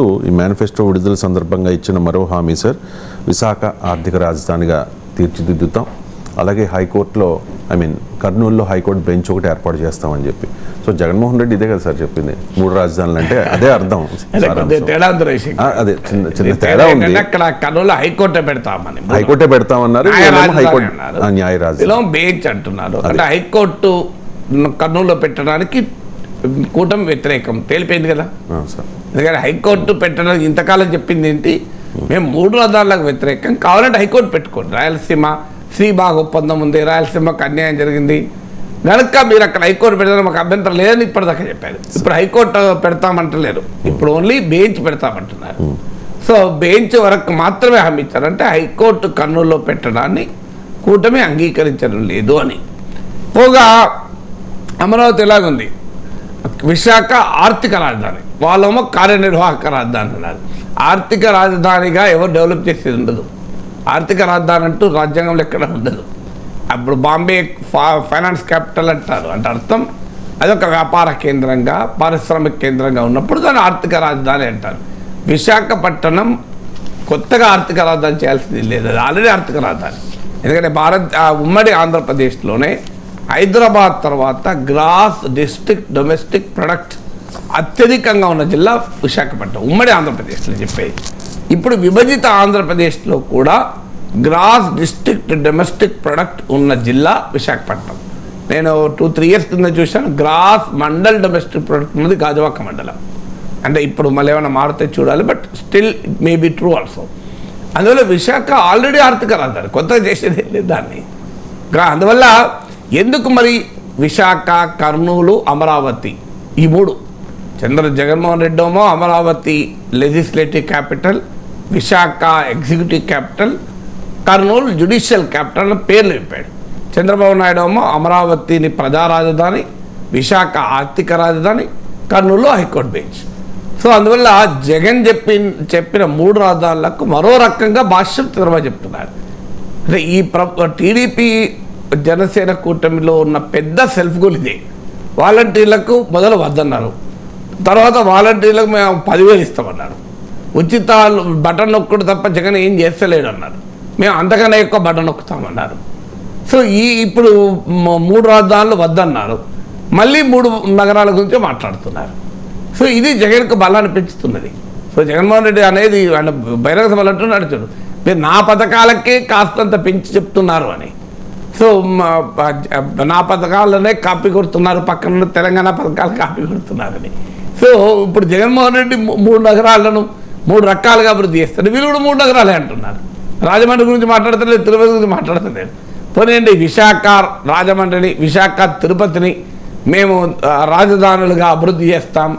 ఈ మేనిఫెస్టో విడుదల సందర్భంగా ఇచ్చిన మరో హామీ సార్. విశాఖ ఆర్థిక రాజధానిగా తీర్చిదిద్దుతాం. అలాగే హైకోర్టులో ఐ మీన్ కర్నూలులో హైకోర్టు బెంచ్ ఒకటి ఏర్పాటు చేస్తామని చెప్పి. సో జగన్మోహన్ రెడ్డి ఇదే కదా సార్ చెప్పింది. మూడు రాజధానులు అంటే అదే అర్థం. అదే తేడా ఉంది చిన్న తేడా అక్కడ కర్నూలు హైకోర్టు పెడతామని. హైకోర్టే పెడతామన్నారు. హైకోర్టు న్యాయ రాజధాని. బెంచ్ అంటున్నారు. అంటే హైకోర్టు కర్నూలులో పెట్టడానికి కూటమి వ్యతిరేకం. తేలిపోయింది కదా? ఎందుకంటే హైకోర్టు పెట్టడానికి ఇంతకాలం చెప్పింది ఏంటి? మేము మూడు రథాలకు వ్యతిరేకం. కావాలంటే హైకోర్టు పెట్టుకోండి. రాయలసీమ శ్రీబాగ్ ఒప్పందం ఉంది. రాయలసీమకు అన్యాయం జరిగింది. కనుక మీరు అక్కడ హైకోర్టు పెడతారు మాకు అభ్యంతరం లేదని ఇప్పటిదాకా చెప్పారు. ఇప్పుడు హైకోర్టు పెడతామంటలేరు. ఇప్పుడు ఓన్లీ బెంచ్ పెడతామంటున్నారు. సో బెంచ్ వరకు మాత్రమే హామీ ఇచ్చారు. అంటే హైకోర్టు కర్నూలులో పెట్టడాన్ని కూటమి అంగీకరించడం లేదు అని. పోగా అమరావతి ఎలాగుంది? విశాఖ ఆర్థిక రాజధాని. వాళ్ళేమో కార్యనిర్వాహక రాజధాని అన్నారు ఆర్థిక రాజధానిగా ఎవరు డెవలప్ చేసేది ఉండదు. ఆర్థిక రాజధాని అంటూ రాజ్యాంగంలో ఎక్కడ ఉండదు. అప్పుడు బాంబే ఫా ఫైనాన్స్ క్యాపిటల్ అంటారు. అంటే అర్థం? అదొక వ్యాపార కేంద్రంగా పారిశ్రామిక కేంద్రంగా ఉన్నప్పుడు దాన్ని ఆర్థిక రాజధాని అంటారు. విశాఖపట్నం కొత్తగా ఆర్థిక రాజధాని చేయాల్సింది లేదు. అది ఆల్రెడీ ఆర్థిక రాజధాని. ఎందుకంటే భారత్ ఆ ఉమ్మడి ఆంధ్రప్రదేశ్లోనే హైదరాబాద్ తర్వాత గ్రాస్ డిస్ట్రిక్ట్ డొమెస్టిక్ ప్రొడక్ట్ అత్యధికంగా ఉన్న జిల్లా విశాఖపట్నం ఉమ్మడి ఆంధ్రప్రదేశ్లో చెప్పేది. ఇప్పుడు విభజిత ఆంధ్రప్రదేశ్లో కూడా గ్రాస్ డిస్ట్రిక్ట్ డొమెస్టిక్ ప్రొడక్ట్ ఉన్న జిల్లా విశాఖపట్నం. నేను టూ త్రీ ఇయర్స్ కింద చూశాను గ్రాస్ మండల్ డొమెస్టిక్ ప్రొడక్ట్ ఉన్నది గాజువాక మండలం. అంటే ఇప్పుడు మళ్ళీ ఏమైనా మారితే చూడాలి but still it may be true also. అందువల్ల విశాఖ ఆల్రెడీ ఆర్థిక రాజధాని కొత్తగా చేసేది లేదు దాన్ని. గ్రా- అందువల్ల ఎందుకు మరి విశాఖ కర్నూలు అమరావతి? ఈ మూడు. Chandra Jaganmohan రెడ్డోమో Amaravati legislative capital Visakha executive capital Kurnool judicial capital అని పేర్లు చెప్పాడు. చంద్రబాబు నాయుడు ఏమో అమరావతిని ప్రజా రాజధాని విశాఖ ఆర్థిక రాజధాని కర్నూలు హైకోర్టు బెంచ్. సో అందువల్ల జగన్ చెప్పి చెప్పిన మూడు రాజధానులకు మరో రకంగా భాష్యం చంద్రబాబు చెప్తున్నారు. అంటే ఈ ప్ర టీడీపీ జనసేన కూటమిలో ఉన్న పెద్ద సెల్ఫ్ గోల్ ఇదే. వాలంటీర్లకు మొదలు వద్దన్నారు. తర్వాత వాలంటీర్లకు మేము పదివేలు ఇస్తామన్నారు. ఉచితాలు బటన్ నొక్కుడు తప్ప జగన్ ఏం చేస్తలేడు అన్నారు మేము అంతకన్నా ఎక్కువ బటన్ నొక్కుతామన్నారు. సో ఈ ఇప్పుడు మూడు రాజధానులు వద్దన్నారు. మళ్ళీ మూడు నగరాల గురించి మాట్లాడుతున్నారు. సో ఇది జగన్కు బలాన్ని పెంచుతున్నది సో జగన్మోహన్ రెడ్డి అనేది ఆయన బహిరంగ సభలు అంటూ చూడు. మీరు నా పథకాలకే కాస్తంత పెంచి చెప్తున్నారు అని. సో నా పథకాలనే కాపీ కొడుతున్నారు. పక్కన తెలంగాణ పథకాలు కాపీ కొడుతున్నారని. సో ఇప్పుడు జగన్మోహన్ రెడ్డి మూడు నగరాలను మూడు రకాలుగా అభివృద్ధి చేస్తారు వీళ్ళు కూడా మూడు నగరాలే అంటున్నారు. రాజమండ్రి గురించి మాట్లాడతలేదు తిరుపతి గురించి మాట్లాడతలేదు. పోనీయండి విశాఖ రాజమండ్రిని విశాఖ తిరుపతిని మేము రాజధానులుగా అభివృద్ధి చేస్తాం.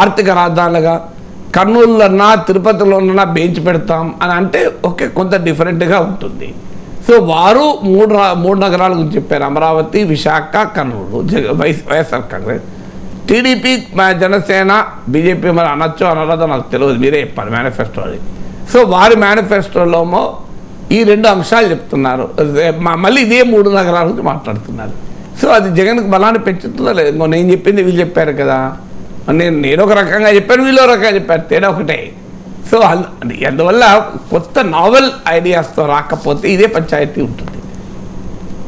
ఆర్థిక రాజధానులుగా కర్నూలులోనా తిరుపతిలోనన్నా బెంచ్ పెడతాం అని అంటే ఓకే కొంత డిఫరెంట్గా ఉంటుంది. సో వారు మూడు మూడు నగరాల గురించి చెప్పారు. అమరావతి విశాఖ కర్నూలు. జగ YSR Congress. TDP Janasena BJP మరి అనొచ్చు అనరాదో నాకు తెలియదు మీరే చెప్పారు మేనిఫెస్టో అది. సో వారి మేనిఫెస్టోలోమో ఈ రెండు అంశాలు చెప్తున్నారు. మళ్ళీ ఇదే మూడు నగరాల గురించి మాట్లాడుతున్నారు. సో అది జగన్కి బలాన్ని పెంచుతుందో లేదు? నేను చెప్పింది వీళ్ళు చెప్పారు కదా. నేను నేను ఒక రకంగా చెప్పాను వీళ్ళు ఒక రకంగా చెప్పారు. తేడా ఒకటే. సో అందు- అందువల్ల కొత్త నావెల్ ఐడియాస్తో రాకపోతే ఇదే పంచాయతీ ఉంటుంది.